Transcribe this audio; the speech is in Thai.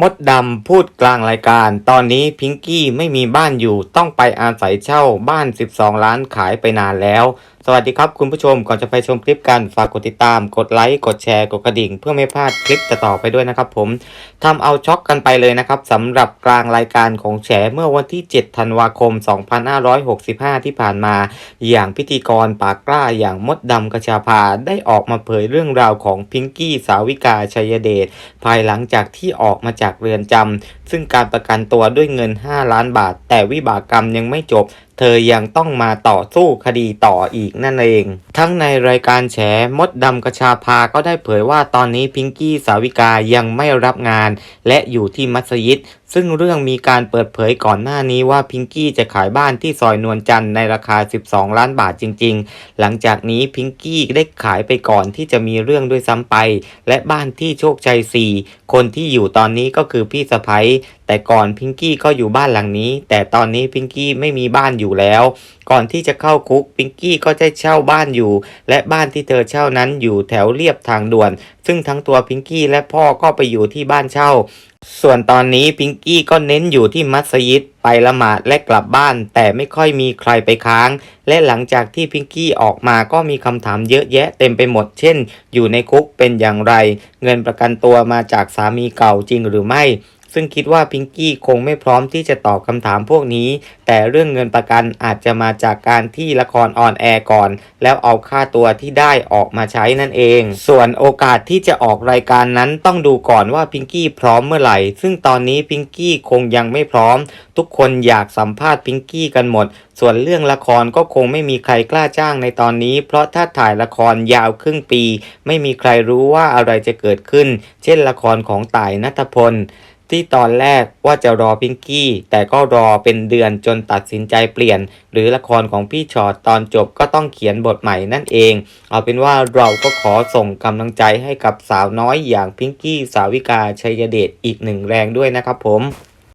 มดดำพูดกลางรายการ ตอนนี้พิงกี้ไม่มีบ้านอยู่ ต้องไปอาศัยเช่าบ้าน 12 ล้านขายไปนานแล้ว สวัสดีครับคุณผู้ชมก่อนจะไปชมคลิปกันฝากกดติดตาม กดไลค์ กดแชร์ กดกระดิ่ง เพื่อไม่พลาดคลิปต่อไปด้วยนะครับผมทำเอาช็อกกันไปเลยนะครับสำหรับกลางรายการของแฉเมื่อวันที่ 7 ธันวาคม 2565 ที่ผ่านมา อย่างพิธีกรปากกล้าอย่างมดดำกระชาพาได้ออกมาเผยเรื่องราวของพิงกี้สาวิกาชัยเดชภายหลังจากที่ออกมาจากเรือนจำซึ่งการประกันตัวด้วยเงิน 5 ล้านบาท แต่วิบากกรรมยังไม่จบเธอยังต้องมาต่อสู้คดีต่ออีกนั่นเอง ทั้งในรายการแฉมดดำกระชาพาก็ได้เผยว่าตอนนี้พิงกี้สาวิกายังไม่รับงาน และอยู่ที่มัสยิด ซึ่งเรื่องมีการเปิดเผยก่อนหน้านี้ว่าพิงกี้จะขายบ้านที่ซอยนวลจันทร์ในราคา 12 ล้านบาทจริง ๆ หลังจากนี้พิงกี้ได้ขายไปก่อนที่จะมีเรื่องด้วยซ้ำไป และบ้านที่โชคชัย 4 คนที่อยู่ตอนนี้ก็คือพี่สะพ้ยแต่ก่อนพิงกี้ก็อยู่บ้านหลังนี้ แต่ตอนนี้พิงกี้ไม่มีบ้านอยู่แล้ว ก่อนที่จะเข้าคุกพิงกี้ก็ได้เช่าบ้านอยู่ และบ้านที่เธอเช่านั้นอยู่แถวเรียบทางด่วน ซึ่งทั้งตัวพิงกี้และพ่อก็ไปอยู่ที่บ้านเช่า ส่วนตอนนี้พิงกี้ก็เน้นอยู่ที่มัสยิดไปละหมาดและกลับบ้าน แต่ไม่ค่อยมีใครไปค้าง และหลังจากที่พิงกี้ออกมาก็มีคำถามเยอะแยะเต็มไปหมด เช่น อยู่ในคุกเป็นอย่างไร เงินประกันตัวมาจากสามีเก่าจริงหรือไม่ ซึ่งคิดว่าพิงกี้คงไม่พร้อมที่จะตอบคำถามพวกนี้ แต่เรื่องเงินประกันอาจจะมาจากการที่ละครออนแอร์ก่อน แล้วเอาค่าตัวที่ได้ออกมาใช้นั่นเอง ส่วนโอกาสที่จะออกรายการนั้นต้องดูก่อนว่าพิงกี้พร้อมเมื่อไหร่ ซึ่งตอนนี้พิงกี้คงยังไม่พร้อม ทุกคนอยากสัมภาษณ์พิงกี้กันหมด ส่วนเรื่องละครก็คงไม่มีใครกล้าจ้างในตอนนี้ เพราะถ้าถ่ายละครยาวครึ่งปี ไม่มีใครรู้ว่าอะไรจะเกิดขึ้น เช่นละครของต่ายนัทพล ที่ตอนแรกว่าจะรอพิงกี้ แต่ก็รอเป็นเดือนจนตัดสินใจเปลี่ยน หรือละครของพี่ชอตตอนจบก็ต้องเขียนบทใหม่นั่นเอง เอาเป็นว่าเราก็ขอส่งกำลังใจให้กับสาวน้อยอย่างพิงกี้สาวิกาชัยเดชอีกหนึ่งแรงด้วยนะครับผม